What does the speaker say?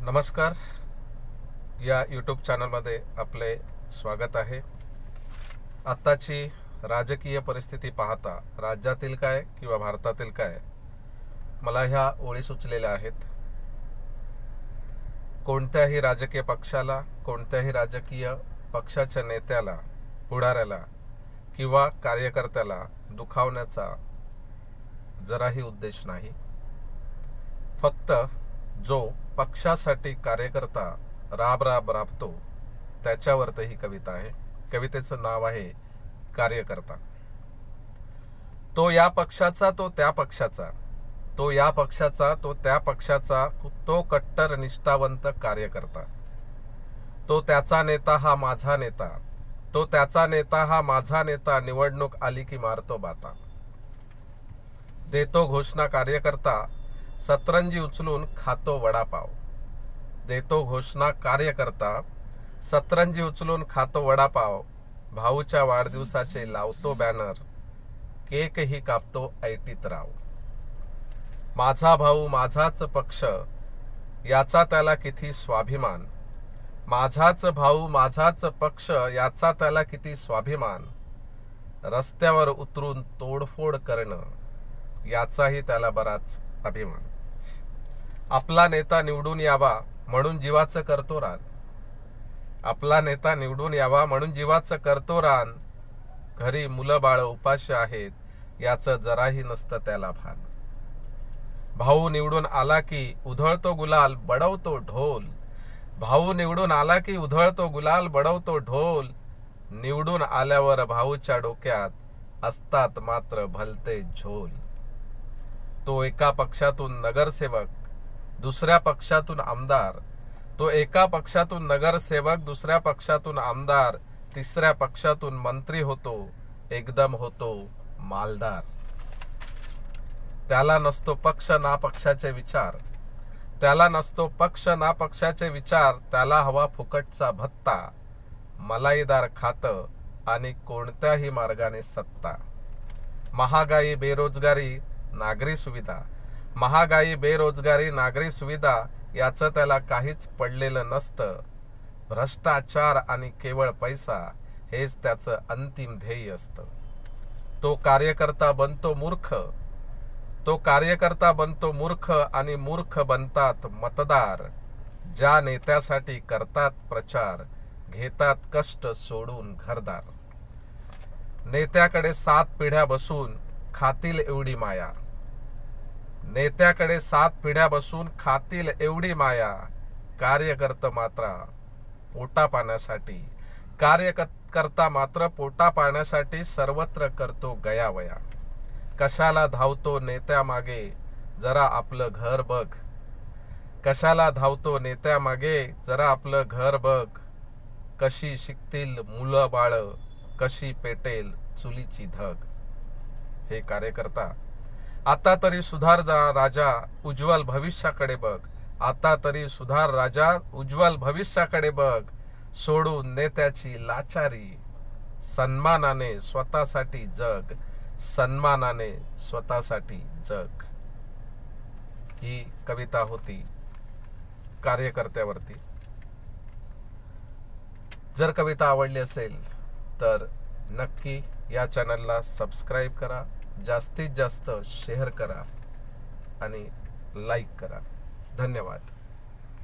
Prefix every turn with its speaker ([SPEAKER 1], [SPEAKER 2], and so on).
[SPEAKER 1] नमस्कार. या यूट्यूब चॅनलमध्ये आपले स्वागत आहे. आत्ताची राजकीय परिस्थिती पाहता राज्यातील काय किंवा भारतातील काय मला ह्या ओळी सुचलेल्या आहेत. कोणत्याही राजकीय पक्षाला कोणत्याही राजकीय पक्षाच्या नेत्याला पुढाऱ्याला किंवा कार्यकर्त्याला दुखावण्याचा जराही उद्देश नाही. फक्त जो पक्षासाठी कार्यकर्ता राब राब राबतो त्याच्यावरती ही कविता आहे. कवितेचं नाव आहे कार्यकर्ता. तो या पक्षाचा तो त्या पक्षाचा. तो या पक्षाचा तो त्या पक्षाचा तो कट्टर निष्ठावंत कार्यकर्ता. तो त्याचा नेता हा माझा नेता. तो त्याचा नेता हा माझा नेता निवडणूक आली की मारतो बाता. देतो घोषणा कार्यकर्ता सतरंजी उचलून खातो वडापाव. देतो घोषणा कार्यकर्ता सतरंजी उचलून खातो वडापाव. भाऊच्या वाढदिवसाचे लावतो बॅनर. केकही कापतो ऐटीत राव माझा भाऊ माझाच पक्ष याचा त्याला किती स्वाभिमान. माझाच भाऊ माझाच पक्ष याचा त्याला किती स्वाभिमान. रस्त्यावर उतरून तोडफोड करणं याचाही त्याला बराच अभिमान आपला नेता निवडून यावा म्हणून जीवाचं करतो रान. आपला नेता निवडून यावा म्हणून जीवाचं करतो रान. घरी मुलं बाळ उपाशी आहेत याचं जराही नसतं त्याला भान. भाऊ निवडून आला की उधळतो गुलाल बडवतो ढोल. भाऊ निवडून आला की उधळतो गुलाल बडवतो ढोल. निवडून आल्यावर भाऊच्या डोक्यात असतात मात्र भलते झोल. तो एका पक्षातून नगरसेवक दुसऱ्या पक्षातून आमदार तो एका पक्षातून नगरसेवक दुसऱ्या पक्षातून आमदार तिसऱ्या पक्षातून मंत्री होतो एकदम होतो मालदार. त्याला नसतो पक्ष ना पक्षाचे विचार. त्याला नसतो पक्ष ना पक्षाचे विचार त्याला हवा फुकटचा भत्ता. मलाईदार खात आणि कोणत्याही मार्गाने सत्ता. महागाई बेरोजगारी नागरी सुविधा. महागाई बेरोजगारी नागरी सुविधा याचं त्याला काहीच पडलेलं नसतं. भ्रष्टाचार आणि केवळ पैसा हेच त्याचं अंतिम ध्येय असतं. तो कार्यकर्ता बनतो मूर्ख. तो कार्यकर्ता बनतो मूर्ख आणि मूर्ख बनतात मतदार. ज्या नेत्यासाठी करतात प्रचार घेतात कष्ट सोडून घरदार. नेत्याकडे सात पिढ्या बसून खातील एवढी माया. नेत्याकडे सात पिढ्या बसून खातील एवढी माया. कार्यकर्त मात्र पोटा पाण्यासाठी. कार्यकर्ता मात्र पोटा पाण्यासाठी सर्वत्र करतो गयावया. कशाला धावतो नेत्या मागे जरा आपलं घर बघ. कशाला धावतो नेत्या मागे जरा आपलं घर बघ. कशी शिकतील मुलं बाळ? कशी पेटेल चुलीची धग? हे कार्यकर्ता. आता तरी सुधार जा- राजा उज्ज्वल भविष्याकडे बघ. आता तरी सुधार राजा उज्ज्वल भविष्याकडे बघ. सोडून नेत्याची लाचारी. सन्मानाने स्वतःसाठी जग. सन्मानाने स्वतःसाठी जग. ही कविता होती कार्यकर्त्यावरती. जर कविता आवडली असेल तर नक्की या चॅनलला सबस्क्राईब करा. जास्तीत जास्त शेअर करा आणि लाईक करा. धन्यवाद.